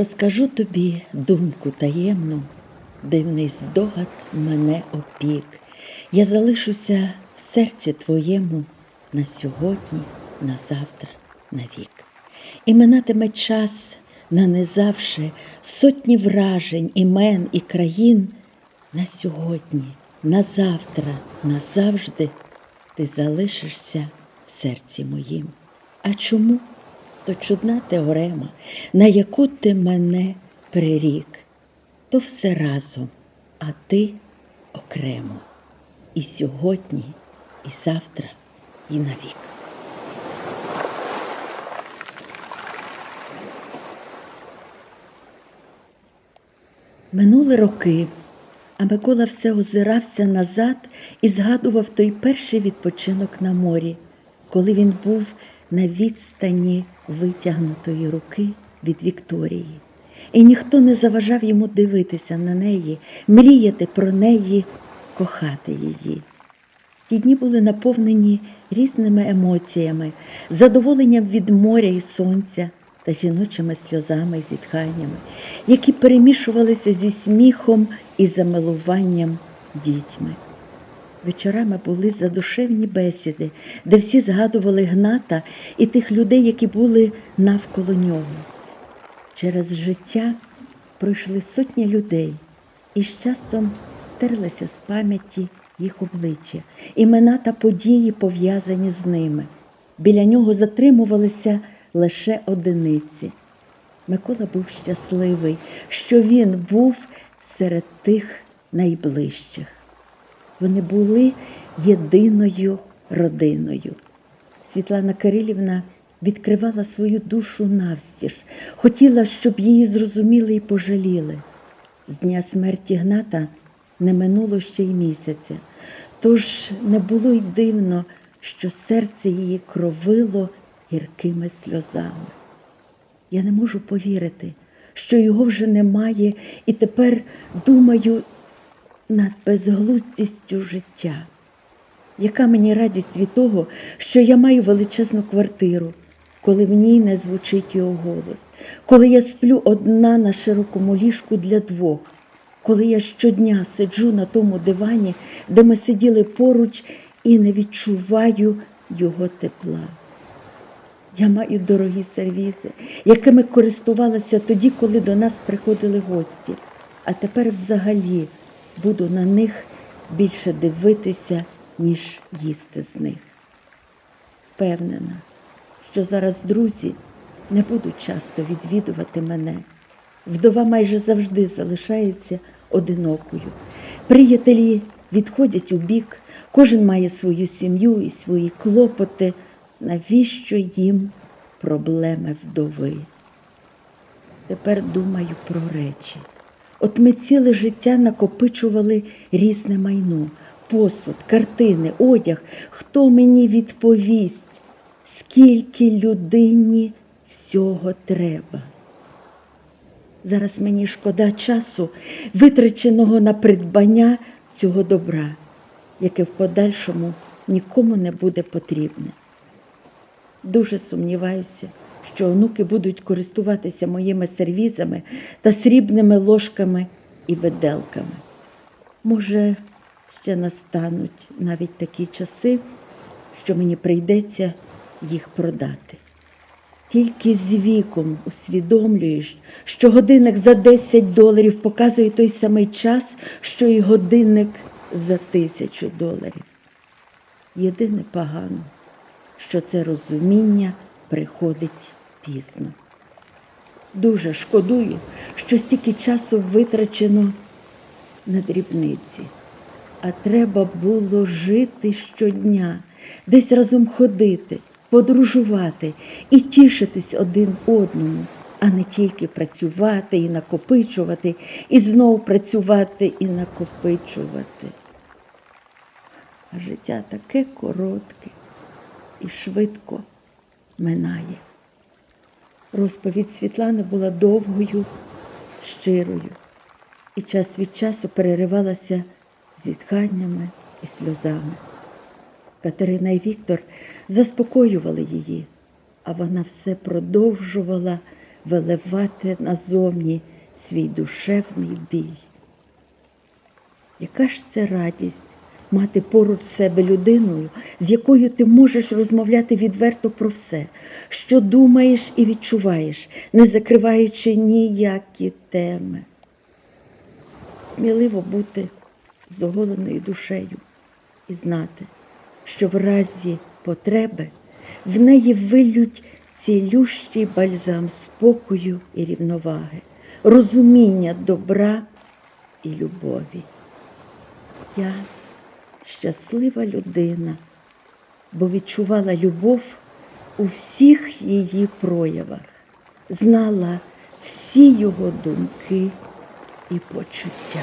Розкажу тобі думку таємну, дивний здогад мене опік. Я залишуся в серці твоєму на сьогодні, на завтра, на вік. І минатиме час, нанизавши сотні вражень, імен і країн. На сьогодні, на завтра, назавжди ти залишишся в серці моїм. А чому? То чудна теорема, на яку ти мене прирік, то все разом, а ти окремо. І сьогодні, і завтра, і навік. Минули роки, а Микола все озирався назад і згадував той перший відпочинок на морі, коли він був на відстані витягнутої руки від Вікторії. І ніхто не заважав йому дивитися на неї, мріяти про неї, кохати її. Ті дні були наповнені різними емоціями, задоволенням від моря і сонця та жіночими сльозами і зітханнями, які перемішувалися зі сміхом і замилуванням дітьми. Вечорами були задушевні бесіди, де всі згадували Гната і тих людей, які були навколо нього. Через життя пройшли сотні людей, і з часом стерлися з пам'яті їх обличчя, імена та події пов'язані з ними. Біля нього затримувалися лише одиниці. Микола був щасливий, що він був серед тих найближчих. Вони були єдиною родиною. Світлана Кирилівна відкривала свою душу навстіж, хотіла, щоб її зрозуміли і пожаліли. З дня смерті Гната не минуло ще й місяця, тож не було й дивно, що серце її кровило гіркими сльозами. Я не можу повірити, що його вже немає, і тепер думаю над безглуздістю життя. Яка мені радість від того, що я маю величезну квартиру, коли в ній не звучить його голос, коли я сплю одна на широкому ліжку для двох, коли я щодня сиджу на тому дивані, де ми сиділи поруч і не відчуваю його тепла. Я маю дорогі сервізи, якими користувалася тоді, коли до нас приходили гості, а тепер взагалі буду на них більше дивитися, ніж їсти з них. Впевнена, що зараз друзі не будуть часто відвідувати мене. Вдова майже завжди залишається одинокою. Приятелі відходять у бік, кожен має свою сім'ю і свої клопоти. Навіщо їм проблеми вдови? Тепер думаю про речі. От ми ціле життя накопичували різне майно, посуд, картини, одяг. Хто мені відповість, скільки людині всього треба? Зараз мені шкода часу, витраченого на придбання цього добра, яке в подальшому нікому не буде потрібне. Дуже сумніваюся, що онуки будуть користуватися моїми сервізами та срібними ложками і виделками. Може, ще настануть навіть такі часи, що мені прийдеться їх продати. Тільки з віком усвідомлюєш, що годинник за 10 доларів показує той самий час, що і годинник за тисячу доларів. Єдине погано, що це розуміння приходить пізно. Дуже шкодую, що стільки часу витрачено на дрібниці, а треба було жити щодня, десь разом ходити, подорожувати і тішитись один одному, а не тільки працювати і накопичувати, і знову працювати і накопичувати. А життя таке коротке і швидко минає. Розповідь Світлани була довгою, щирою, і час від часу переривалася зітханнями і сльозами. Катерина і Віктор заспокоювали її, а вона все продовжувала виливати назовні свій душевний біль. Яка ж це радість мати поруч себе людиною, з якою ти можеш розмовляти відверто про все, що думаєш і відчуваєш, не закриваючи ніякі теми. Сміливо бути з оголеною душею і знати, що в разі потреби в неї вилють цілющий бальзам спокою і рівноваги, розуміння добра і любові. Я щаслива людина, бо відчувала любов у всіх її проявах, знала всі його думки і почуття.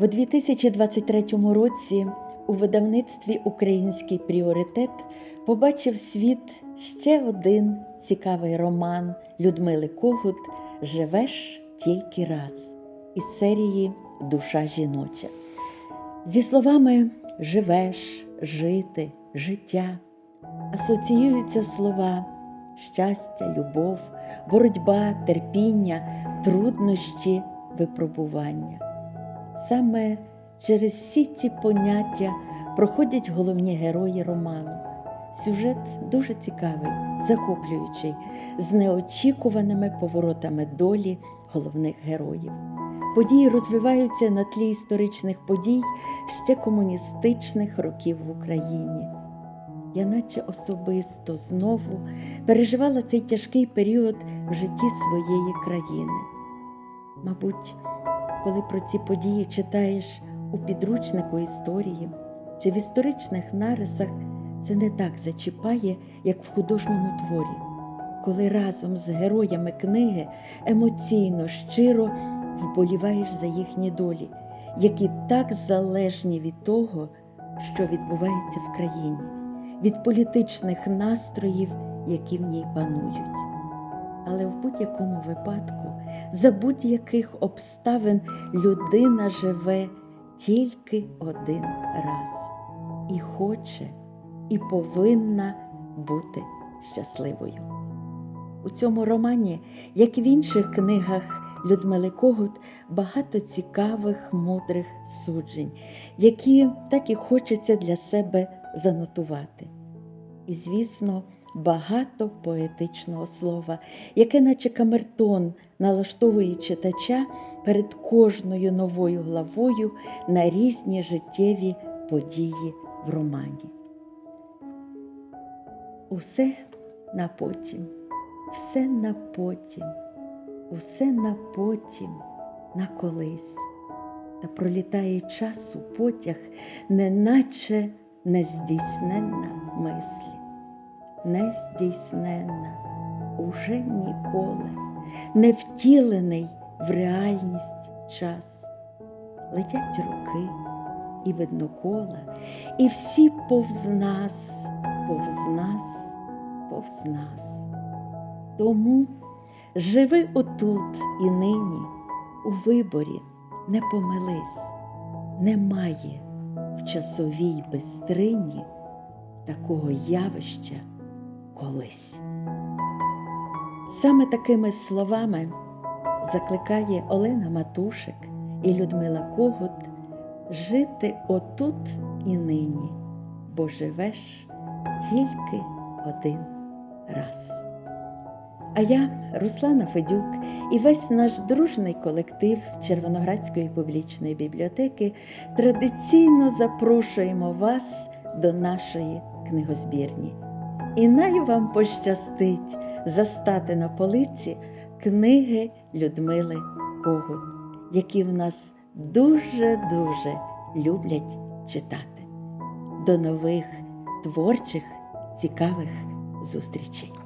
В 2023 році у видавництві Український пріоритет побачив світ ще один цікавий роман Людмили Когут Живеш тільки раз із серії Душа жіноча. Зі словами живеш, жити, життя асоціюються слова щастя, любов, боротьба, терпіння, труднощі, випробування. Саме через всі ці поняття проходять головні герої роману. Сюжет дуже цікавий, захоплюючий, з неочікуваними поворотами долі головних героїв. Події розвиваються на тлі історичних подій ще комуністичних років в Україні. Я наче особисто знову переживала цей тяжкий період в житті своєї країни. Мабуть, коли про ці події читаєш у підручнику історії чи в історичних нарисах, це не так зачіпає, як в художньому творі, коли разом з героями книги емоційно, щиро вболіваєш за їхні долі, які так залежні від того, що відбувається в країні, від політичних настроїв, які в ній панують. Але в будь-якому випадку, за будь-яких обставин людина живе тільки один раз і хоче, і повинна бути щасливою. У цьому романі, як і в інших книгах Людмили Когут, багато цікавих, мудрих суджень, які так і хочеться для себе занотувати. І, звісно, багато поетичного слова, яке, наче камертон, налаштовує читача перед кожною новою главою на різні життєві події в романі. Усе на потім, все на потім, усе на потім, на колись. Та пролітає час у потяг, неначе нездійсненна мислі, нездійсненна, уже ніколи, не втілений в реальність час. Летять роки і видно кола, і всі повз нас, повз нас, повз нас. Тому живи отут і нині, у виборі не помились, немає в часовій безстрині такого явища колись. Саме такими словами закликає Олена Матушик і Людмила Когут жити отут і нині, бо живеш тільки один раз. А я, Руслана Федюк, і весь наш дружний колектив Червоноградської публічної бібліотеки традиційно запрошуємо вас до нашої книгозбірні. І най вам пощастить застати на полиці книги Людмили Когут, які в нас дуже-дуже люблять читати. До нових творчих цікавих зустрічей!